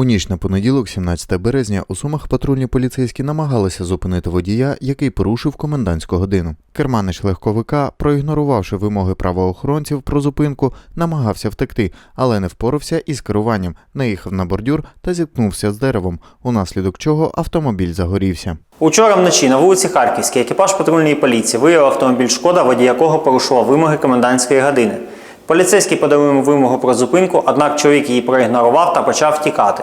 У ніч на понеділок, 17 березня, у Сумах патрульні поліцейські намагалися зупинити водія, який порушив комендантську годину. Керманич легковика, проігнорувавши вимоги правоохоронців про зупинку, намагався втекти, але не впорався із керуванням, наїхав на бордюр та зіткнувся з деревом, унаслідок чого автомобіль загорівся. Учора вночі на вулиці Харківській екіпаж патрульної поліції виявив автомобіль Шкода, водій якого порушував вимоги комендантської години. Поліцейський подав йому вимогу про зупинку, однак чоловік її проігнорував та почав втікати.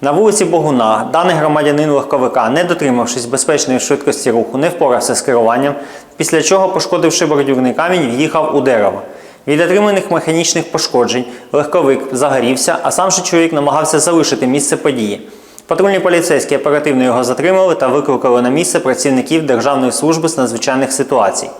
На вулиці Богуна даний громадянин легковика, не дотримавшись безпечної швидкості руху, не впорався з керуванням, після чого, пошкодивши бордюрний камінь, в'їхав у дерево. Від отриманих механічних пошкоджень легковик загорівся, а сам же чоловік намагався залишити місце події. Патрульні поліцейські оперативно його затримали та викликали на місце працівників Державної служби з надзвичайних ситуацій.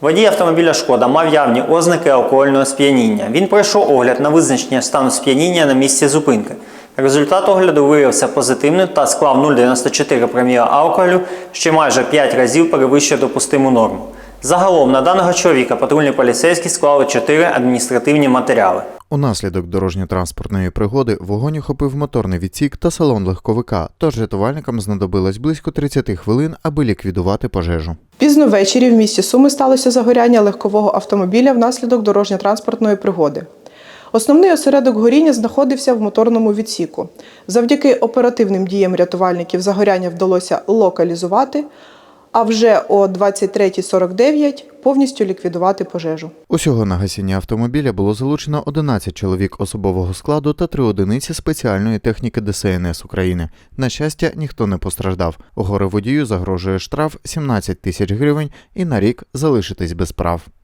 Водій автомобіля Шкода мав явні ознаки алкогольного сп'яніння. Він пройшов огляд на визначення стану сп'яніння на місці зупинки. Результат огляду виявився позитивним та склав 0,94 проміла алкоголю, що майже 5 разів перевищує допустиму норму. Загалом на даного чоловіка патрульні поліцейські склали 4 адміністративні матеріали. Унаслідок дорожньо-транспортної пригоди вогонь охопив моторний відсік та салон легковика, тож рятувальникам знадобилось близько 30 хвилин, аби ліквідувати пожежу. Пізно ввечері в місті Суми сталося загоряння легкового автомобіля внаслідок дорожньо-транспортної пригоди. Основний осередок горіння знаходився в моторному відсіку. Завдяки оперативним діям рятувальників загоряння вдалося локалізувати, а вже о 23.49 повністю ліквідувати пожежу. Усього на гасіння автомобіля було залучено 11 чоловік особового складу та три одиниці спеціальної техніки ДСНС України. На щастя, ніхто не постраждав. Горе водію загрожує штраф 17 тисяч гривень і на рік залишитись без прав.